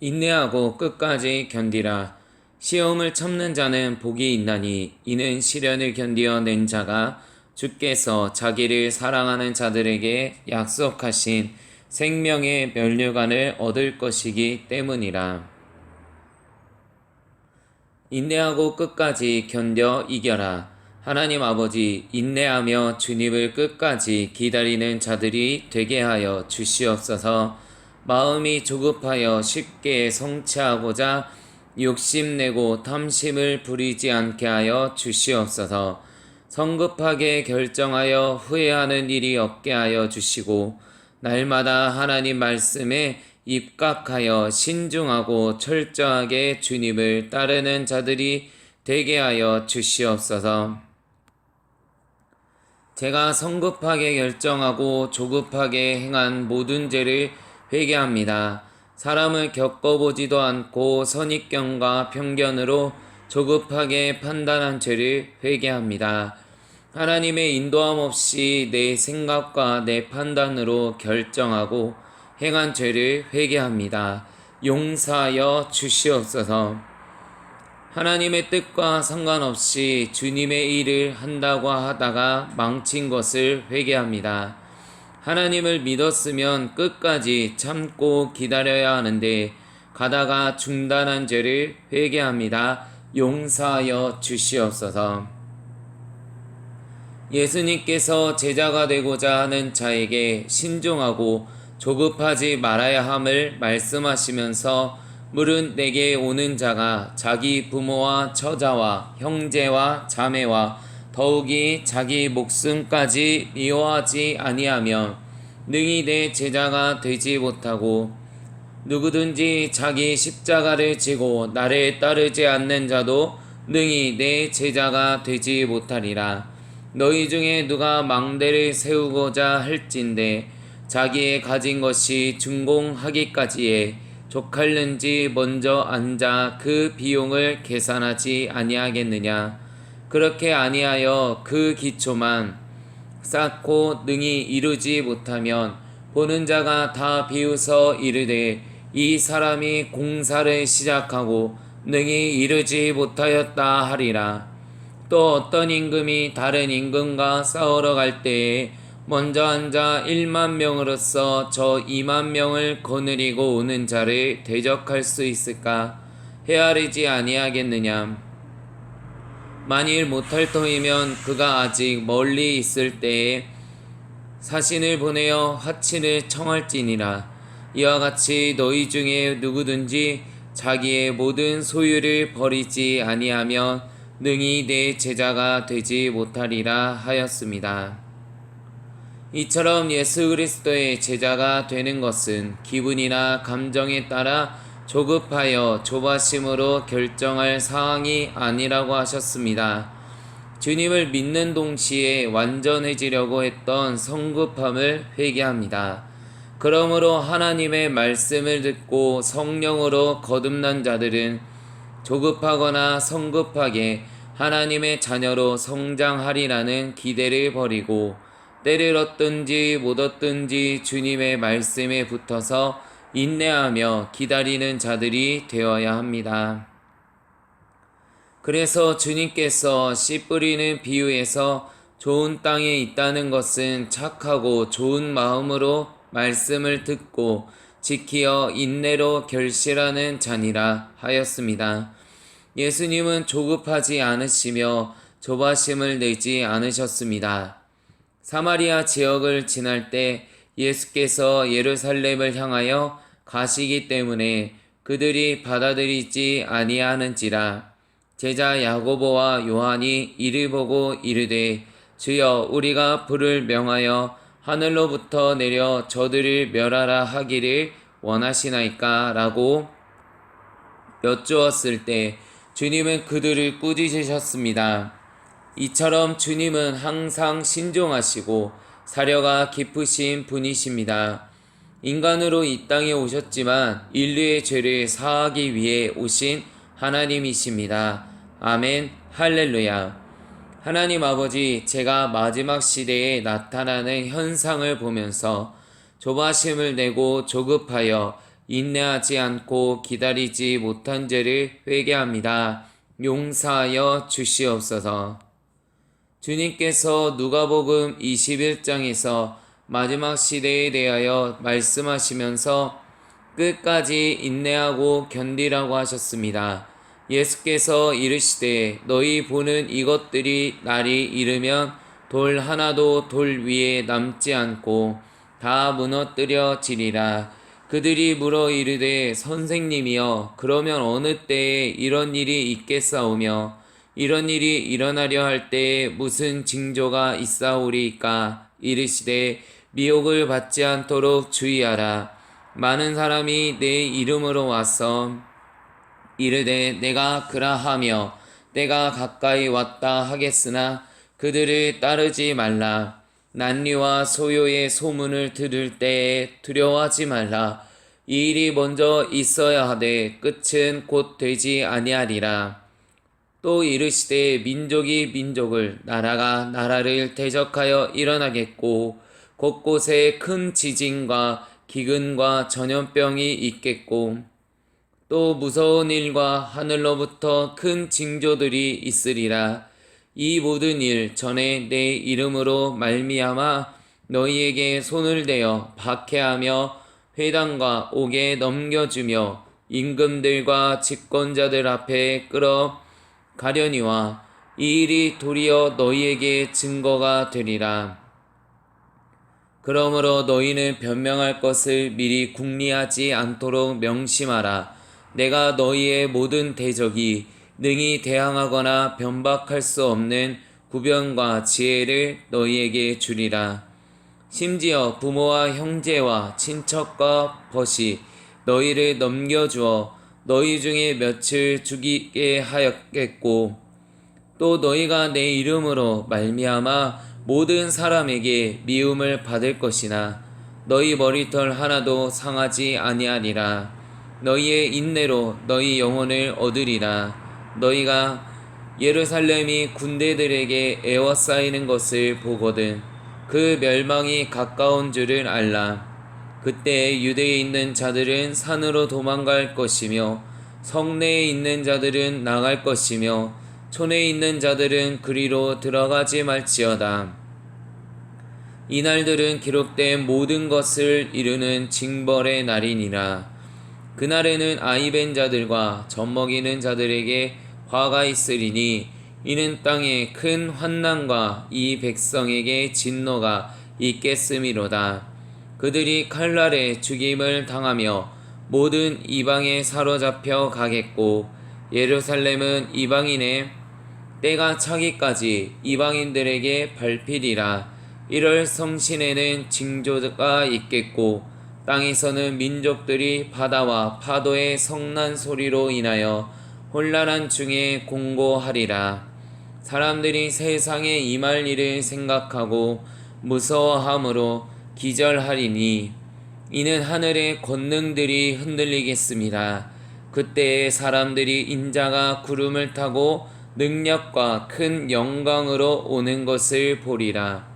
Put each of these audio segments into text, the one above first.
인내하고 끝까지 견디라. 시험을 참는 자는 복이 있나니 이는 시련을 견디어 낸 자가 주께서 자기를 사랑하는 자들에게 약속하신 생명의 면류관을 얻을 것이기 때문이라. 인내하고 끝까지 견뎌 이겨라. 하나님 아버지, 인내하며 주님을 끝까지 기다리는 자들이 되게 하여 주시옵소서. 마음이 조급하여 쉽게 성취하고자 욕심내고 탐심을 부리지 않게 하여 주시옵소서. 성급하게 결정하여 후회하는 일이 없게 하여 주시고, 날마다 하나님 말씀에 입각하여 신중하고 철저하게 주님을 따르는 자들이 되게 하여 주시옵소서. 제가 성급하게 결정하고 조급하게 행한 모든 죄를 회개합니다. 사람을 겪어보지도 않고 선입견과 편견으로 조급하게 판단한 죄를 회개합니다. 하나님의 인도함 없이 내 생각과 내 판단으로 결정하고 행한 죄를 회개합니다. 용서하여 주시옵소서. 하나님의 뜻과 상관없이 주님의 일을 한다고 하다가 망친 것을 회개합니다. 하나님을 믿었으면 끝까지 참고 기다려야 하는데 가다가 중단한 죄를 회개합니다. 용서하여 주시옵소서. 예수님께서 제자가 되고자 하는 자에게 신중하고 조급하지 말아야 함을 말씀하시면서 물은 내게 오는 자가 자기 부모와 처자와 형제와 자매와 더욱이 자기 목숨까지 미워하지 아니하면 능히 내 제자가 되지 못하고 누구든지 자기 십자가를 지고 나를 따르지 않는 자도 능히 내 제자가 되지 못하리라. 너희 중에 누가 망대를 세우고자 할진대 자기의 가진 것이 준공하기까지에 족할는지 먼저 앉아 그 비용을 계산하지 아니하겠느냐 그렇게 아니하여 그 기초만 쌓고 능히 이루지 못하면 보는 자가 다 비웃어 이르되 이 사람이 공사를 시작하고 능히 이루지 못하였다 하리라 또 어떤 임금이 다른 임금과 싸우러 갈 때에 먼저 앉아 1만 명으로서 저 2만 명을 거느리고 오는 자를 대적할 수 있을까? 헤아리지 아니하겠느냐? 만일 못할 터이면 그가 아직 멀리 있을 때에 사신을 보내어 화친을 청할지니라. 이와 같이 너희 중에 누구든지 자기의 모든 소유를 버리지 아니하면 능히 내 제자가 되지 못하리라 하였습니다. 이처럼 예수 그리스도의 제자가 되는 것은 기분이나 감정에 따라 조급하여 조바심으로 결정할 사항이 아니라고 하셨습니다. 주님을 믿는 동시에 완전해지려고 했던 성급함을 회개합니다. 그러므로 하나님의 말씀을 듣고 성령으로 거듭난 자들은 조급하거나 성급하게 하나님의 자녀로 성장하리라는 기대를 버리고 때를 얻든지 못 얻든지 주님의 말씀에 붙어서 인내하며 기다리는 자들이 되어야 합니다. 그래서 주님께서 씨 뿌리는 비유에서 좋은 땅에 있다는 것은 착하고 좋은 마음으로 말씀을 듣고 지키어 인내로 결실하는 자니라 하였습니다. 예수님은 조급하지 않으시며 조바심을 내지 않으셨습니다. 사마리아 지역을 지날 때 예수께서 예루살렘을 향하여 가시기 때문에 그들이 받아들이지 아니하는지라 제자 야고보와 요한이 이를 보고 이르되 주여 우리가 불을 명하여 하늘로부터 내려 저들을 멸하라 하기를 원하시나이까 라고 여쭈었을 때 주님은 그들을 꾸짖으셨습니다. 이처럼 주님은 항상 신종하시고 사려가 깊으신 분이십니다. 인간으로 이 땅에 오셨지만 인류의 죄를 사하기 위해 오신 하나님이십니다. 아멘, 할렐루야. 하나님 아버지, 제가 마지막 시대에 나타나는 현상을 보면서 조바심을 내고 조급하여 인내하지 않고 기다리지 못한 죄를 회개합니다. 용서하여 주시옵소서. 주님께서 누가복음 21장에서 마지막 시대에 대하여 말씀하시면서 끝까지 인내하고 견디라고 하셨습니다. 예수께서 이르시되 너희 보는 이것들이 날이 이르면 돌 하나도 돌 위에 남지 않고 다 무너뜨려 지리라. 그들이 물어 이르되 선생님이여 그러면 어느 때에 이런 일이 있겠사오며 이런 일이 일어나려 할 때에 무슨 징조가 있사오리까 이르시되 미혹을 받지 않도록 주의하라 많은 사람이 내 이름으로 와서 이르되 내가 그라하며 때가 가까이 왔다 하겠으나 그들을 따르지 말라 난리와 소요의 소문을 들을 때에 두려워하지 말라. 이 일이 먼저 있어야 하되 끝은 곧 되지 아니하리라. 또 이르시되 민족이 민족을 나라가 나라를 대적하여 일어나겠고 곳곳에 큰 지진과 기근과 전염병이 있겠고 또 무서운 일과 하늘로부터 큰 징조들이 있으리라. 이 모든 일 전에 내 이름으로 말미암아 너희에게 손을 대어 박해하며 회당과 옥에 넘겨주며 임금들과 집권자들 앞에 끌어 가려니와 이 일이 도리어 너희에게 증거가 되리라. 그러므로 너희는 변명할 것을 미리 궁리하지 않도록 명심하라. 내가 너희의 모든 대적이 능히 대항하거나 변박할 수 없는 구변과 지혜를 너희에게 주리라. 심지어 부모와 형제와 친척과 벗이 너희를 넘겨주어 너희 중에 며칠 죽이게 하였겠고 또 너희가 내 이름으로 말미암아 모든 사람에게 미움을 받을 것이나 너희 머리털 하나도 상하지 아니하리라 너희의 인내로 너희 영혼을 얻으리라 너희가 예루살렘이 군대들에게 에워싸이는 것을 보거든 그 멸망이 가까운 줄을 알라. 그때 유대에 있는 자들은 산으로 도망갈 것이며 성내에 있는 자들은 나갈 것이며 촌에 있는 자들은 그리로 들어가지 말지어다. 이날들은 기록된 모든 것을 이루는 징벌의 날이니라. 그날에는 아이벤 자들과 젖먹이는 자들에게 화가 있으리니 이는 땅에 큰 환난과 이 백성에게 진노가 있겠음이로다. 그들이 칼날에 죽임을 당하며 모든 이방에 사로잡혀 가겠고 예루살렘은 이방인의 때가 차기까지 이방인들에게 밟히리라. 이럴 성신에는 징조가 있겠고 땅에서는 민족들이 바다와 파도의 성난 소리로 인하여 혼란한 중에 공고하리라. 사람들이 세상에 임할 일을 생각하고 무서워함으로 기절하리니 이는 하늘의 권능들이 흔들리겠습니다. 그때에 사람들이 인자가 구름을 타고 능력과 큰 영광으로 오는 것을 보리라.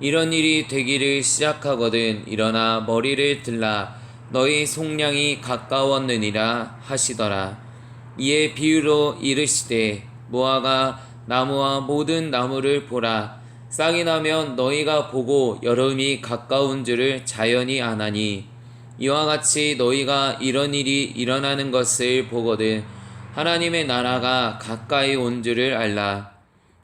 이런 일이 되기를 시작하거든 일어나 머리를 들라 너희 속량이 가까웠느니라 하시더라. 이에 비유로 이르시되 모아가 나무와 모든 나무를 보라 쌍이 나면 너희가 보고 여름이 가까운 줄을 자연히 아나니 이와 같이 너희가 이런 일이 일어나는 것을 보거든 하나님의 나라가 가까이 온 줄을 알라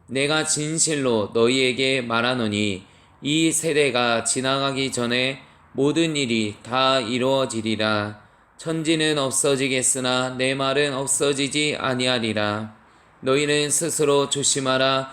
내가 진실로 너희에게 말하노니 이 세대가 지나가기 전에 모든 일이 다 이루어지리라 천지는 없어지겠으나 내 말은 없어지지 아니하리라. 너희는 스스로 조심하라.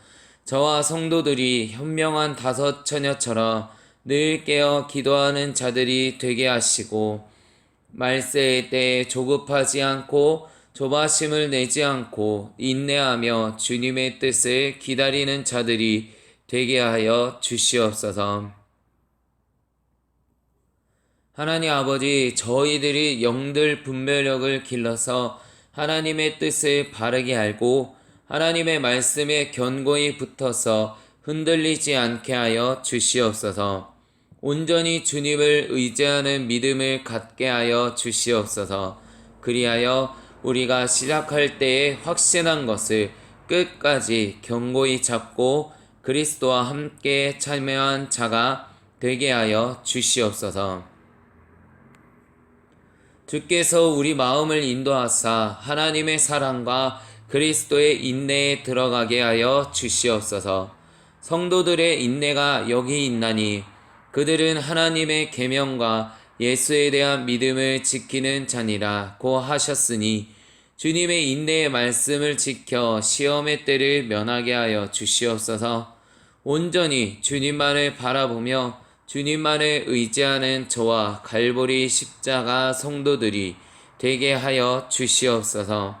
저와 성도들이 현명한 다섯 처녀처럼 늘 깨어 기도하는 자들이 되게 하시고 말세의 때에 조급하지 않고 조바심을 내지 않고 인내하며 주님의 뜻을 기다리는 자들이 되게 하여 주시옵소서. 하나님 아버지, 저희들이 영들 분별력을 길러서 하나님의 뜻을 바르게 알고 하나님의 말씀에 견고히 붙어서 흔들리지 않게 하여 주시옵소서. 온전히 주님을 의지하는 믿음을 갖게 하여 주시옵소서. 그리하여 우리가 시작할 때에 확신한 것을 끝까지 견고히 잡고 그리스도와 함께 참여한 자가 되게 하여 주시옵소서. 주께서 우리 마음을 인도하사 하나님의 사랑과 그리스도의 인내에 들어가게 하여 주시옵소서. 성도들의 인내가 여기 있나니 그들은 하나님의 계명과 예수에 대한 믿음을 지키는 자니라 고 하셨으니 주님의 인내의 말씀을 지켜 시험의 때를 면하게 하여 주시옵소서. 온전히 주님만을 바라보며 주님만을 의지하는 저와 갈보리 십자가 성도들이 되게 하여 주시옵소서.